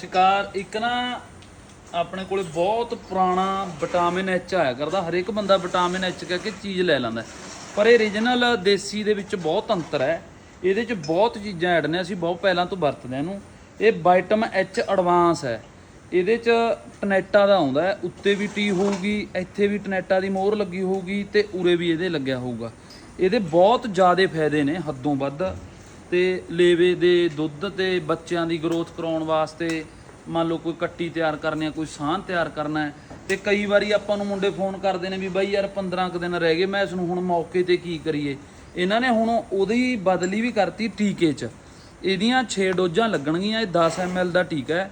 ਸ਼ਿਕਾਰ ਇੱਕ ਨਾ ਆਪਣੇ ਕੋਲੇ ਬਹੁਤ ਪੁਰਾਣਾ ਵਿਟਾਮਿਨ ਐਚ ਆਇਆ ਕਰਦਾ, ਹਰੇਕ ਬੰਦਾ ਵਿਟਾਮਿਨ ਐਚ ਕਹਿ ਕੇ ਚੀਜ਼ ਲੈ ਲੈਂਦਾ। ਪਰ ਇਹ ਰੀਜਨਲ ਦੇਸੀ ਦੇ ਵਿੱਚ ਬਹੁਤ ਅੰਤਰ ਹੈ। ਇਹਦੇ 'ਚ ਬਹੁਤ ਚੀਜ਼ਾਂ ਐਡ ਨੇ, ਅਸੀਂ ਬਹੁਤ ਪਹਿਲਾਂ ਤੋਂ ਵਰਤਦੇ ਹਾਂ ਇਹਨੂੰ। ਇਹ ਵਾਈਟਮ ਐਚ ਐਡਵਾਂਸ ਹੈ। ਇਹਦੇ 'ਚ ਟਨੈਟਾ ਦਾ ਆਉਂਦਾ ਉੱਤੇ ਵੀ ਟੀ ਹੋਊਗੀ, ਇੱਥੇ ਵੀ ਟਨੈਟਾ ਦੀ ਮੋਹਰ ਲੱਗੀ ਹੋਊਗੀ ਤੇ ਉਰੇ ਵੀ ਇਹਦੇ ਲੱਗਿਆ ਹੋਊਗਾ। ਇਹਦੇ ਬਹੁਤ ਜ਼ਿਆਦਾ ਫਾਇਦੇ ਨੇ, ਹੱਦੋਂ ਵੱਧ। ਤੇ ਲੇਵੇ ਦੇ ਦੁੱਧ ਤੇ ਬੱਚਿਆਂ ਦੀ ਗਰੋਥ ਕਰਾਉਣ ਵਾਸਤੇ ਮੰਨ ਲਓ ਕੋਈ ਕੱਟੀ ਤਿਆਰ ਕਰਨੀ ਹੈ ਕੋਈ ਸਾਂਹ ਤਿਆਰ ਕਰਨਾ ਹੈ, ਤੇ ਕਈ ਵਾਰੀ ਆਪਾਂ ਨੂੰ ਮੁੰਡੇ ਫੋਨ ਕਰਦੇ ਨੇ ਵੀ ਬਾਈ ਯਾਰ 15 ਕੁ ਦਿਨ ਰਹਿ ਗਏ, ਮੈਂ ਇਸ ਨੂੰ ਹੁਣ ਮੌਕੇ ਤੇ ਕੀ ਕਰੀਏ? ਇਹਨਾਂ ਨੇ ਹੁਣ ਉਹਦੀ ਬਦਲੀ ਵੀ ਕਰਤੀ ਟੀਕੇ 'ਚ। ਇਹਦੀਆਂ 6 ਡੋਜ਼ਾਂ ਲੱਗਣਗੀਆਂ, ਇਹ 10 ml ਦਾ ਟੀਕਾ ਹੈ,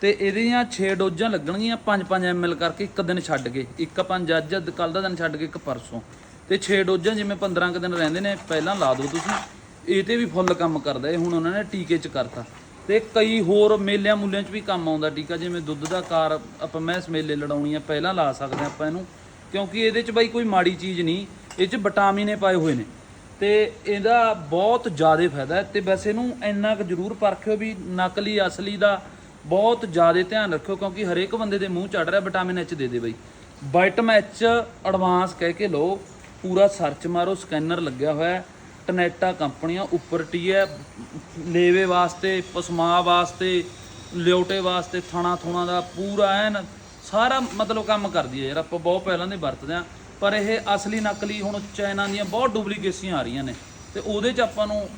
ਤੇ ਇਹਦੀਆਂ 6 ਡੋਜ਼ਾਂ ਲੱਗਣਗੀਆਂ 5-5 ml ਕਰਕੇ ਇੱਕ ਦਿਨ ਛੱਡ ਕੇ, ਇੱਕ ਪੰਜ ਅੱਜ ਅੱਜ ਕੱਲ ਦਾ ਦਿਨ ਛੱਡ ਕੇ ਇੱਕ ਪਰਸੋਂ। ਤੇ 6 ਡੋਜ਼ਾਂ ਜਿਵੇਂ 15 ਕੁ ਦਿਨ ਰਹਿੰਦੇ ਨੇ, ਪਹਿਲਾਂ ਲਾ ਦਿਓ ਤੁਸੀਂ। ਇਹ ਤੇ ਵੀ ਫੁੱਲ ਕੰਮ ਕਰਦਾ ਇਹ, ਹੁਣ ਉਹਨਾਂ ਨੇ ਟੀਕੇ 'ਚ ਕਰਤਾ। ਤੇ ਕਈ ਹੋਰ ਮੇਲਿਆਂ ਮੁੱਲਿਆਂ 'ਚ ਵੀ ਕੰਮ ਆਉਂਦਾ, ਟੀਕਾ ਜਿਵੇਂ ਦੁੱਧ ਦਾ ਕਾਰ, ਆਪਾਂ ਮੈਸ ਮੇਲੇ ਲੜਾਉਣੀ ਆ, ਪਹਿਲਾਂ ਲਾ ਸਕਦੇ ਹਾਂ ਆਪਾਂ ਇਹਨੂੰ, ਕਿਉਂਕਿ ਇਹਦੇ 'ਚ ਬਾਈ ਕੋਈ ਮਾੜੀ ਚੀਜ਼ ਨਹੀਂ, ਇਹ 'ਚ ਵਿਟਾਮਿਨ ਪਾਏ ਹੋਏ ਨੇ। ਤੇ ਇਹਦਾ ਬਹੁਤ ਜ਼ਿਆਦਾ ਫਾਇਦਾ ਹੈ, ਤੇ ਵੈਸੇ ਇਹਨੂੰ ਇੰਨਾ ਕੁ ਜ਼ਰੂਰ ਪਰਖਿਓ ਵੀ ਨਕਲੀ, ਅਸਲੀ ਦਾ ਬਹੁਤ ਜ਼ਿਆਦਾ ਧਿਆਨ ਰੱਖਿਓ, ਕਿਉਂਕਿ ਹਰੇਕ ਬੰਦੇ ਦੇ ਮੂੰਹ ਚੜ ਰਿਹਾ, ਵਿਟਾਮਿਨ ਐਚ ਦੇ ਦੇ ਬਈ। ਵਾਈਟਮ ਐਚ ਐਡਵਾਂਸ ਕਹਿ ਕੇ ਲਓ, ਪੂਰਾ ਸਰਚ ਮਾਰੋ ਸਕੈਨਰ ਲੱਗਿਆ ਹੋਇਆ ਟਨੈਟਾ ਕੰਪਨੀਆਂ ਉੱਪਰ ਟੀ ਹੈ, ਲੇਵੇ ਵਾਸਤੇ, ਪਸਮਾ ਵਾਸਤੇ, ਲਿਓਟੇ ਵਾਸਤੇ, ਥਣਾ ਥੁਣਾ ਦਾ ਪੂਰਾ ਐਨ ਸਾਰਾ ਮਤਲਬ ਕੰਮ ਕਰਦੀ ਹੈ ਯਾਰ, ਆਪਾਂ ਬਹੁਤ ਪਹਿਲਾਂ ਦੇ ਵਰਤਦੇ ਆ ਪਰ ਇਹ ਅਸਲੀ ਨਕਲੀ ਹੁਣ ਚਾਈਨਾ ਦੀਆਂ ਬਹੁਤ ਡੁਪਲੀਕੇਸੀਆਂ ਆ ਰਹੀਆਂ ਨੇ ਤੇ ਉਹਦੇ 'ਚ ਆਪਾਂ ਨੂੰ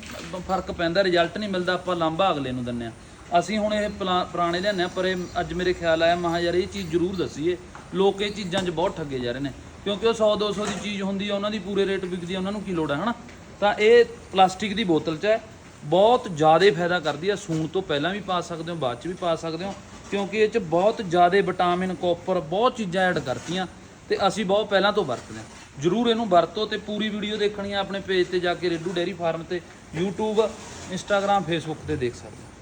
ਫ਼ਰਕ ਪੈਂਦਾ, ਰਿਜ਼ਲਟ ਨਹੀਂ ਮਿਲਦਾ, ਆਪਾਂ ਲਾਂਭਾ ਅਗਲੇ ਨੂੰ ਦਿੰਨੇ ਆ ਅਸੀਂ ਹੁਣ ਇਹ ਪਲਾ- ਪੁਰਾਣੇ ਲਿਆਉਂਦੇ ਆ ਪਰ ਇਹ ਅੱਜ ਮੇਰੇ ਖਿਆਲ ਆਇਆ ਮਹਾ ਯਾਰ ਇਹ ਚੀਜ਼ ਜ਼ਰੂਰ ਦੱਸੀਏ। ਲੋਕ ਇਹ ਚੀਜ਼ਾਂ 'ਚ ਬਹੁਤ ਠੱਗੇ ਜਾ ਰਹੇ ਨੇ, ਕਿਉਂਕਿ ਉਹ 100 200 ਦੀ ਚੀਜ਼ ਹੁੰਦੀ ਆ ਉਹਨਾਂ ਦੀ ਪੂਰੇ ਰੇਟ ਵਿਕਦੀ ਆ ਉਹਨਾਂ ਨੂੰ ਕੀ ਲੋੜ ਹੈ, ਹਨਾ? ਤਾਂ ਇਹ ਪਲਾਸਟਿਕ ਦੀ ਬੋਤਲ 'ਚ ਹੈ। ਬਹੁਤ ਜ਼ਿਆਦਾ ਫਾਇਦਾ ਕਰਦੀ ਹੈ ਸੂਣ ਤੋਂ ਪਹਿਲਾਂ ਵੀ ਪਾ ਸਕਦੇ ਹੋ, ਬਾਅਦ 'ਚ ਵੀ ਪਾ ਸਕਦੇ ਹੋ। ਕਿਉਂਕਿ ਇਹ 'ਚ ਬਹੁਤ ਜ਼ਿਆਦਾ ਵਿਟਾਮਿਨ, ਕਾਪਰ, ਬਹੁਤ ਚੀਜ਼ਾਂ ਐਡ ਕਰਤੀਆਂ ਤੇ ਅਸੀਂ ਬਹੁਤ ਪਹਿਲਾਂ ਤੋਂ ਵਰਤਦੇ ਹਾਂ। ਜਰੂਰ ਇਹਨੂੰ ਵਰਤੋ ਤੇ ਪੂਰੀ ਵੀਡੀਓ ਦੇਖਣੀ ਆ। ਆਪਣੇ ਪੇਜ ਤੇ ਜਾ ਕੇ ਰੇਡੂ ਡੇਰੀ ਫਾਰਮ ਤੇ YouTube, Instagram, Facebook ਤੇ ਦੇਖ ਸਕਦੇ ਹੋ।